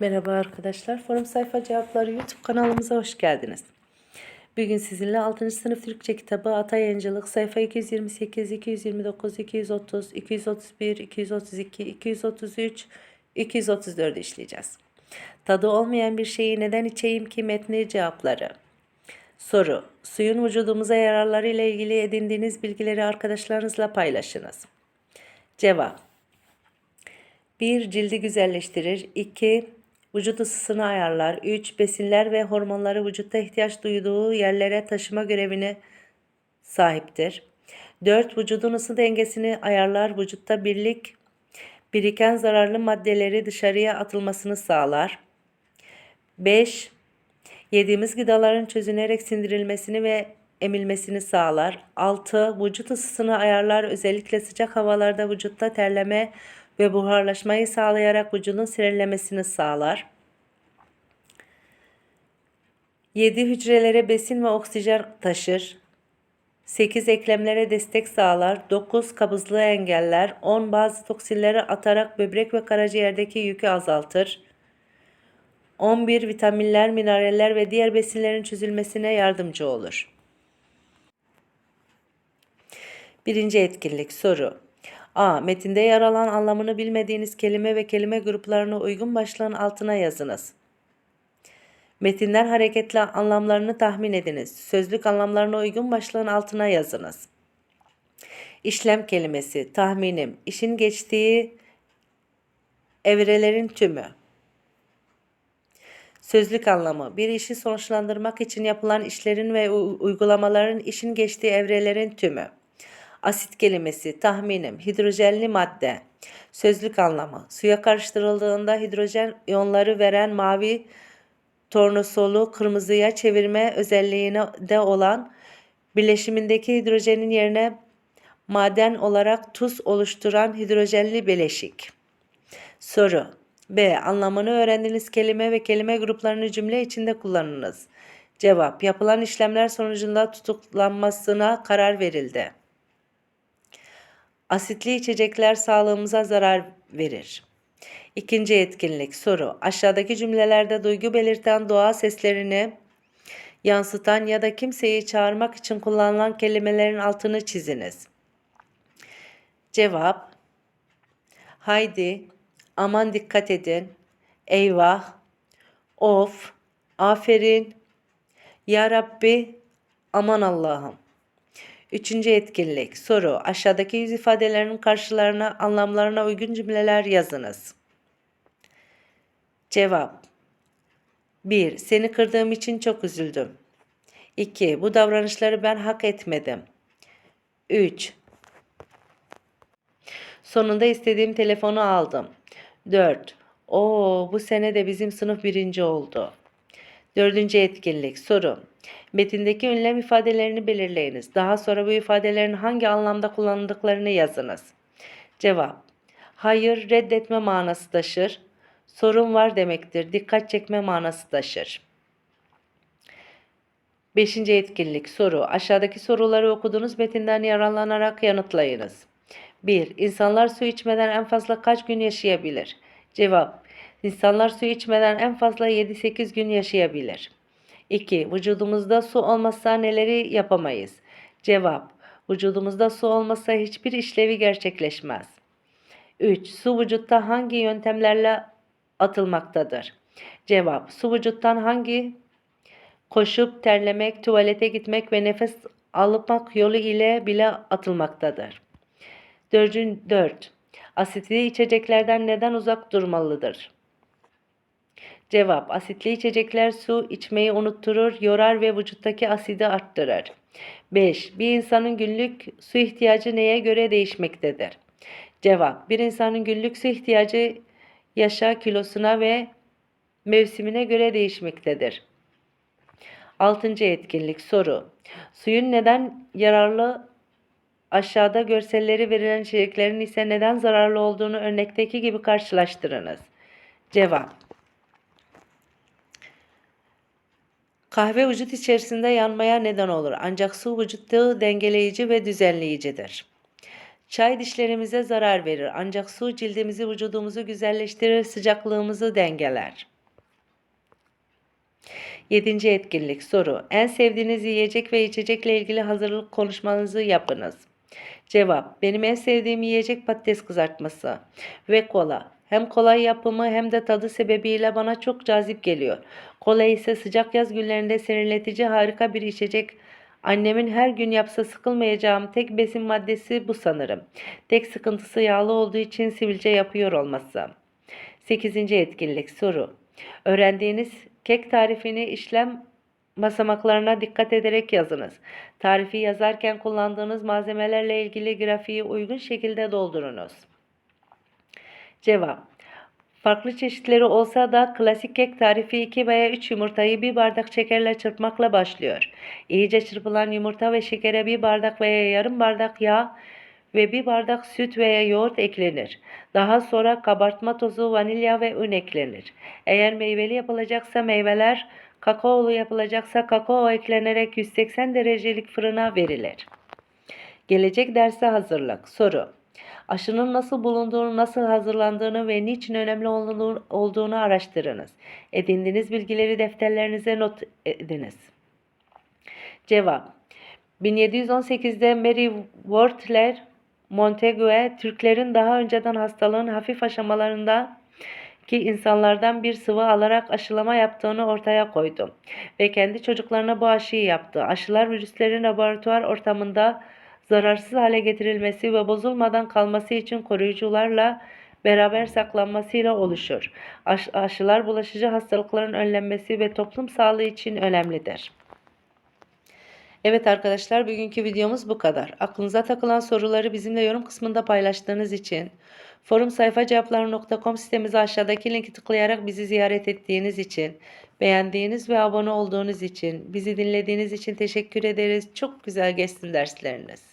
Merhaba arkadaşlar. Forum Sayfa Cevapları YouTube kanalımıza hoş geldiniz. Bugün sizinle 6. sınıf Türkçe kitabı Ata Yayıncılık sayfa 228, 229, 230, 231, 232, 233, 234 işleyeceğiz. Tadı olmayan bir şeyi neden içeyim ki metni cevapları. Soru. Suyun vücudumuza yararları ile ilgili edindiğiniz bilgileri arkadaşlarınızla paylaşınız. Cevap. 1. Cildi güzelleştirir. 2. Vücut ısısını ayarlar. 3. Besinler ve hormonları vücutta ihtiyaç duyduğu yerlere taşıma görevine sahiptir. 4. Vücudun ısı dengesini ayarlar. Vücutta birlik biriken zararlı maddeleri dışarıya atılmasını sağlar. 5. Yediğimiz gıdaların çözünerek sindirilmesini ve emilmesini sağlar. 6. Vücut ısısını ayarlar. Özellikle sıcak havalarda vücutta terleme ve buharlaşmayı sağlayarak vücudun serinlemesini sağlar. 7. Hücrelere besin ve oksijen taşır. 8. Eklemlere destek sağlar. 9. Kabızlığı engeller. 10. Bazı toksinleri atarak böbrek ve karaciğerdeki yükü azaltır. 11. Vitaminler, mineraller ve diğer besinlerin çözülmesine yardımcı olur. Birinci etkinlik soru. A. Metinde yer alan anlamını bilmediğiniz kelime ve kelime gruplarına uygun başlığın altına yazınız. Metinden hareketle anlamlarını tahmin ediniz. Sözlük anlamlarına uygun başlığın altına yazınız. İşlem kelimesi, tahminim, işin geçtiği evrelerin tümü. Sözlük anlamı, bir işi sonuçlandırmak için yapılan işlerin ve uygulamaların işin geçtiği evrelerin tümü. Asit kelimesi, tahminim, hidrojenli madde. Sözlük anlamı, suya karıştırıldığında hidrojen iyonları veren mavi tornosolu kırmızıya çevirme özelliğine de olan bileşimindeki hidrojenin yerine maden olarak tuz oluşturan hidrojenli bileşik. Soru B. Anlamını öğrendiğiniz kelime ve kelime gruplarını cümle içinde kullanınız. Cevap. Yapılan işlemler sonucunda tutuklanmasına karar verildi. Asitli içecekler sağlığımıza zarar verir. İkinci etkinlik soru. Aşağıdaki cümlelerde duygu belirten doğa seslerini yansıtan ya da kimseyi çağırmak için kullanılan kelimelerin altını çiziniz. Cevap Haydi, aman dikkat edin, eyvah, of, aferin, ya Rabbi, aman Allah'ım. Üçüncü etkinlik. Soru. Aşağıdaki yüz ifadelerinin karşılarına, anlamlarına uygun cümleler yazınız. Cevap. 1. Seni kırdığım için çok üzüldüm. 2. Bu davranışları ben hak etmedim. 3. Sonunda istediğim telefonu aldım. 4. Oo, bu sene de bizim sınıf birinci oldu. Dördüncü etkinlik. Soru. Metindeki ünlem ifadelerini belirleyiniz. Daha sonra bu ifadelerin hangi anlamda kullanıldıklarını yazınız. Cevap. Hayır, reddetme manası taşır. Sorun var demektir. Dikkat çekme manası taşır. Beşinci etkinlik. Soru. Aşağıdaki soruları okuduğunuz metinden yararlanarak yanıtlayınız. 1. İnsanlar su içmeden en fazla kaç gün yaşayabilir? Cevap. İnsanlar su içmeden en fazla 7-8 gün yaşayabilir. 2. Vücudumuzda su olmazsa neleri yapamayız? Cevap. Vücudumuzda su olmazsa hiçbir işlevi gerçekleşmez. 3. Su vücutta hangi yöntemlerle atılmaktadır? Cevap. Su vücuttan hangi koşup terlemek, tuvalete gitmek ve nefes almak yolu ile bile atılmaktadır. 4. Asitli içeceklerden neden uzak durmalıdır? Cevap. Asitli içecekler su içmeyi unutturur, yorar ve vücuttaki asidi arttırır. 5. Bir insanın günlük su ihtiyacı neye göre değişmektedir? Cevap. Bir insanın günlük su ihtiyacı yaşa kilosuna ve mevsimine göre değişmektedir. Altıncı etkinlik soru. Suyun neden yararlı aşağıda görselleri verilen içeceklerin ise neden zararlı olduğunu örnekteki gibi karşılaştırınız. Cevap. Kahve vücut içerisinde yanmaya neden olur ancak su vücutta dengeleyici ve düzenleyicidir. Çay dişlerimize zarar verir ancak su cildimizi vücudumuzu güzelleştirir, sıcaklığımızı dengeler. Yedinci etkinlik soru. En sevdiğiniz yiyecek ve içecekle ilgili hazırlık konuşmanızı yapınız. Cevap. Benim en sevdiğim yiyecek patates kızartması ve kola. Hem kolay yapımı hem de tadı sebebiyle bana çok cazip geliyor. Kola ise sıcak yaz günlerinde serinletici harika bir içecek. Annemin her gün yapsa sıkılmayacağım tek besin maddesi bu sanırım. Tek sıkıntısı yağlı olduğu için sivilce yapıyor olması. 8. etkinlik soru. Öğrendiğiniz kek tarifini işlem basamaklarına dikkat ederek yazınız. Tarifi yazarken kullandığınız malzemelerle ilgili grafiği uygun şekilde doldurunuz. Cevap. Farklı çeşitleri olsa da klasik kek tarifi 2 veya 3 yumurtayı bir bardak şekerle çırpmakla başlıyor. İyice çırpılan yumurta ve şekere bir bardak veya yarım bardak yağ ve bir bardak süt veya yoğurt eklenir. Daha sonra kabartma tozu, vanilya ve un eklenir. Eğer meyveli yapılacaksa meyveler, kakaolu yapılacaksa kakao eklenerek 180 derecelik fırına verilir. Gelecek derse hazırlık. Soru. Aşının nasıl bulunduğunu, nasıl hazırlandığını ve niçin önemli olduğunu, araştırınız. Edindiğiniz bilgileri defterlerinize not ediniz. Cevap. 1718'de Mary Wortler Montague, Türklerin daha önceden hastalığın hafif aşamalarında ki insanlardan bir sıvı alarak aşılama yaptığını ortaya koydu ve kendi çocuklarına bu aşıyı yaptı. Aşılar virüslerin laboratuvar ortamında zararsız hale getirilmesi ve bozulmadan kalması için koruyucularla beraber saklanmasıyla oluşur. Aş- aşılar bulaşıcı hastalıkların önlenmesi ve toplum sağlığı için önemlidir. Evet arkadaşlar bugünkü videomuz bu kadar. Aklınıza takılan soruları bizimle yorum kısmında paylaştığınız için, forum sayfa cevapları.com sitemize aşağıdaki linki tıklayarak bizi ziyaret ettiğiniz için, beğendiğiniz ve abone olduğunuz için, bizi dinlediğiniz için teşekkür ederiz. Çok güzel geçsin dersleriniz.